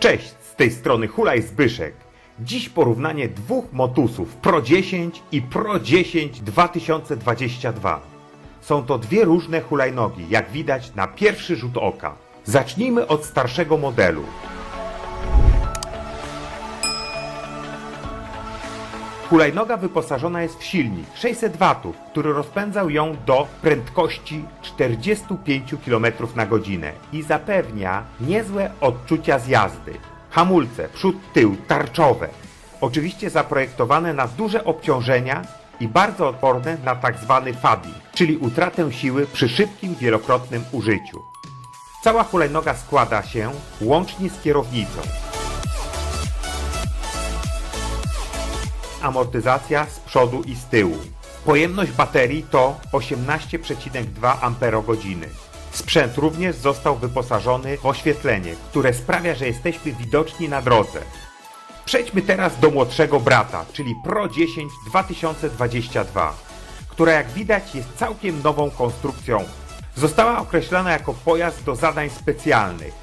Cześć, z tej strony Hulaj Zbyszek. Dziś porównanie dwóch motusów Pro 10 i Pro 10 2022. Są to dwie różne hulajnogi, jak widać na pierwszy rzut oka. Zacznijmy od starszego modelu. Hulajnoga wyposażona jest w silnik 600 W, który rozpędzał ją do prędkości 45 km na godzinę i zapewnia niezłe odczucia z jazdy. Hamulce przód, tył, tarczowe. Oczywiście zaprojektowane na duże obciążenia i bardzo odporne na tzw. fading, czyli utratę siły przy szybkim wielokrotnym użyciu. Cała hulajnoga składa się łącznie z kierownicą. Amortyzacja z przodu i z tyłu. Pojemność baterii to 18,2 Ah. Sprzęt również został wyposażony w oświetlenie, które sprawia, że jesteśmy widoczni na drodze. Przejdźmy teraz do młodszego brata, czyli Pro 10 2022, która jak widać jest całkiem nową konstrukcją. Została określona jako pojazd do zadań specjalnych.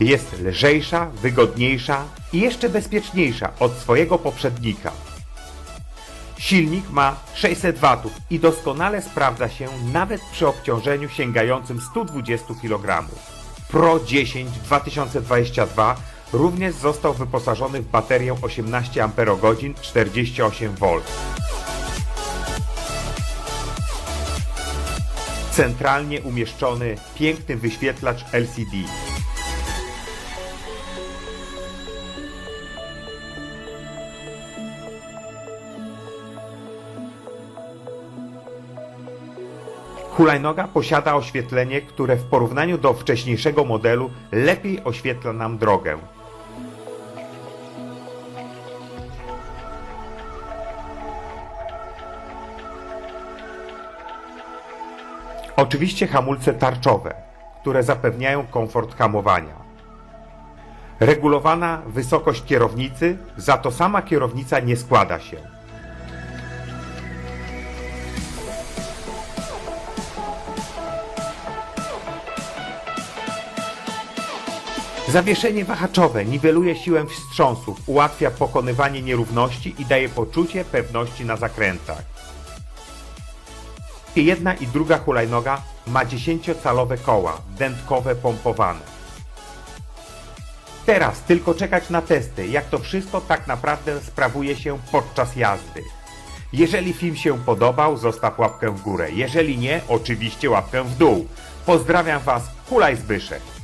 Jest lżejsza, wygodniejsza i jeszcze bezpieczniejsza od swojego poprzednika. Silnik ma 600 W i doskonale sprawdza się nawet przy obciążeniu sięgającym 120 kg. Pro 10 2022 również został wyposażony w baterię 18 Ah 48V. Centralnie umieszczony piękny wyświetlacz LCD. Hulajnoga posiada oświetlenie, które w porównaniu do wcześniejszego modelu lepiej oświetla nam drogę. Oczywiście hamulce tarczowe, które zapewniają komfort hamowania. Regulowana wysokość kierownicy, za to sama kierownica nie składa się. Zawieszenie wahaczowe niweluje siłę wstrząsów, ułatwia pokonywanie nierówności i daje poczucie pewności na zakrętach. Jedna i druga hulajnoga ma 10-calowe koła, dętkowe pompowane. Teraz tylko czekać na testy, jak to wszystko tak naprawdę sprawuje się podczas jazdy. Jeżeli film się podobał, zostaw łapkę w górę. Jeżeli nie, oczywiście łapkę w dół. Pozdrawiam Was, Hulaj Zbyszek.